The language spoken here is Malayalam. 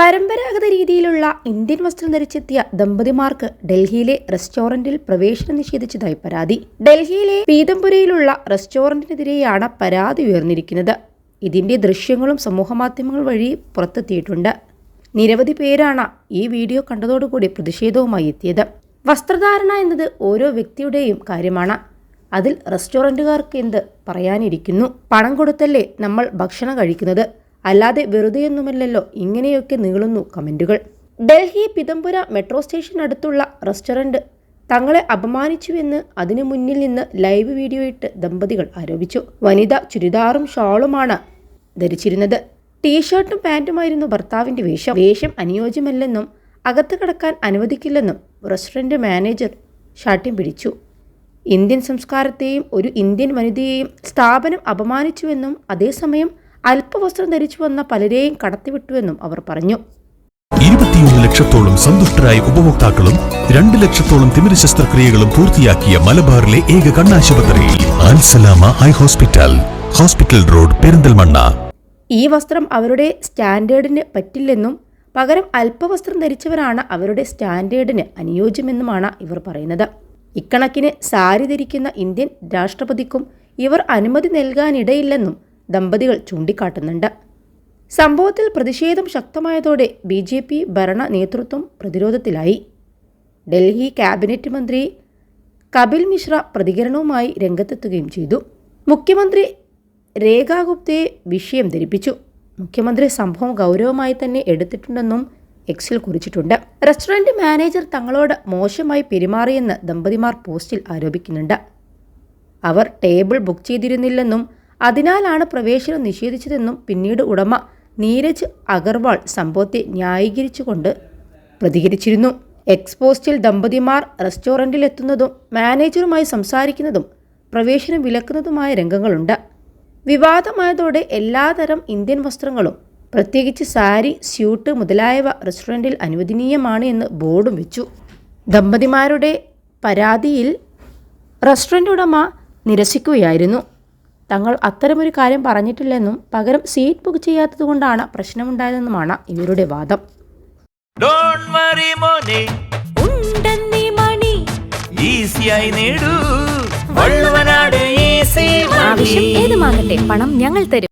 പരമ്പരാഗത രീതിയിലുള്ള ഇന്ത്യൻ വസ്ത്രം ധരിച്ചെത്തിയ ദമ്പതിമാർക്ക് ഡൽഹിയിലെ റെസ്റ്റോറന്റിൽ പ്രവേശനം നിഷേധിച്ചതായി പരാതി. ഡൽഹിയിലെ പീതംപുരയിലുള്ള റെസ്റ്റോറന്റിനെതിരെയാണ് പരാതി ഉയർന്നിരിക്കുന്നത്. ഇതിന്റെ ദൃശ്യങ്ങളും സമൂഹമാധ്യമങ്ങൾ വഴി പുറത്തെത്തിയിട്ടുണ്ട്. നിരവധി പേരാണ് ഈ വീഡിയോ കണ്ടതോടുകൂടി പ്രതിഷേധവുമായി എത്തിയത്. വസ്ത്രധാരണ എന്നത് ഓരോ വ്യക്തിയുടെയും കാര്യമാണ്. അതിൽ റെസ്റ്റോറന്റുകാർക്ക് എന്ത് പറയാനിരിക്കുന്നു? പണം കൊടുത്തല്ലേ നമ്മൾ ഭക്ഷണം കഴിക്കുന്നത്? അല്ലാതെ വെറുതെയൊന്നുമല്ലല്ലോ ഇങ്ങനെയൊക്കെ നീളുന്നു കമന്റുകൾ. ഡൽഹി പിതംപുര മെട്രോ സ്റ്റേഷനടുത്തുള്ള റെസ്റ്റോറന്റ് തങ്ങളെ അപമാനിച്ചുവെന്ന് അതിനു മുന്നിൽ നിന്ന് ലൈവ് വീഡിയോ ഇട്ട് ദമ്പതികൾ ആരോപിച്ചു. വനിത ചുരിദാറും ഷാളുമാണ് ധരിച്ചിരുന്നത്. ടീഷർട്ടും പാന്റുമായിരുന്നു ഭർത്താവിന്റെ വേഷം. വേഷം അനുയോജ്യമല്ലെന്നും അകത്ത് കടക്കാൻ അനുവദിക്കില്ലെന്നും റെസ്റ്റോറന്റ് മാനേജർ ശാഠ്യം പിടിച്ചു. ഇന്ത്യൻ സംസ്കാരത്തെയും ഒരു ഇന്ത്യൻ വനിതയെയും സ്ഥാപനം അപമാനിച്ചുവെന്നും അതേസമയം അല്പവസ്ത്രം ധരിച്ചു വന്ന പലരെയും കടത്തിവിട്ടുവെന്നും അവർ പറഞ്ഞു. ഇരുപത്തിയൊന്ന് ലക്ഷത്തോളം സന്തുഷ്ടരായ ഉപഭോക്താക്കളും രണ്ട് ലക്ഷത്തോളം തിമിര ശസ്ത്രക്രിയകളും പൂർത്തിയാക്കിയ മലബാറിലെ ഏക കണ്ണാശുപത്രി high hospital hospital road Perinthalmanna. ഈ വസ്ത്രം അവരുടെ സ്റ്റാൻഡേർഡിന് പറ്റില്ലെന്നും പകരം അല്പവസ്ത്രം ധരിച്ചവരാണ് അവരുടെ സ്റ്റാൻഡേർഡിന് അനുയോജ്യമെന്നുമാണ് ഇവർ പറയുന്നത്. ഇക്കണക്കിന് സാരി ധരിക്കുന്ന ഇന്ത്യൻ രാഷ്ട്രപതിക്കും ഇവർ അനുമതി നൽകാനിടയില്ലെന്നും ദമ്പതികൾ ചൂണ്ടിക്കാട്ടുന്നുണ്ട്. സംഭവത്തിൽ പ്രതിഷേധം ശക്തമായതോടെ ബി ജെ പി ഭരണ നേതൃത്വം പ്രതിരോധത്തിലായി. ഡൽഹി ക്യാബിനറ്റ് മന്ത്രി കപിൽ മിശ്ര പ്രതികരണവുമായി രംഗത്തെത്തുകയും ചെയ്തു. മുഖ്യമന്ത്രി രേഖാ ഗുപ്തയെ വിഷയം ധരിപ്പിച്ചു. മുഖ്യമന്ത്രി സംഭവം ഗൗരവമായി തന്നെ എടുത്തിട്ടുണ്ടെന്നും എക്സിൽ കുറിച്ചിട്ടുണ്ട്. റെസ്റ്റോറന്റ് മാനേജർ തങ്ങളോട് മോശമായി പെരുമാറിയെന്ന് ദമ്പതിമാർ പോസ്റ്റിൽ ആരോപിക്കുന്നുണ്ട്. അവർ ടേബിൾ ബുക്ക് ചെയ്തിരുന്നില്ലെന്നും അതിനാലാണ് പ്രവേശനം നിഷേധിച്ചതെന്നും പിന്നീട് ഉടമ നീരജ് അഗർവാൾ സംഭവത്തെ ന്യായീകരിച്ചുകൊണ്ട് പ്രതികരിച്ചിരുന്നു. എക്സ്പോസ്റ്റിൽ ദമ്പതിമാർ റെസ്റ്റോറന്റിലെത്തുന്നതും മാനേജറുമായി സംസാരിക്കുന്നതും പ്രവേശനം വിലക്കുന്നതുമായ രംഗങ്ങളുണ്ട്. വിവാദമായതോടെ എല്ലാതരം ഇന്ത്യൻ വസ്ത്രങ്ങളും പ്രത്യേകിച്ച് സാരി സ്യൂട്ട് മുതലായവ റെസ്റ്റോറന്റിൽ അനുവദനീയമാണ് എന്ന് ബോർഡും വെച്ചു. ദമ്പതിമാരുടെ പരാതിയിൽ റെസ്റ്റോറന്റ് ഉടമ നിരസിക്കുകയായിരുന്നു. തങ്ങൾ അത്തരമൊരു കാര്യം പറഞ്ഞിട്ടില്ലെന്നും പകരം സീറ്റ് ബുക്ക് ചെയ്യാത്തതുകൊണ്ടാണ് പ്രശ്നമുണ്ടായതെന്നുമാണ് ഇവരുടെ വാദം. ഡോണ്ട് വറി മോനെ. ഉണ്ടെന്നീ മണി. ഈസിയായി നേടൂ. വള്ളുവനാട് ഈസി ആവശ്യം ഏതുമാകട്ടെ പണം ഞങ്ങൾ തരും.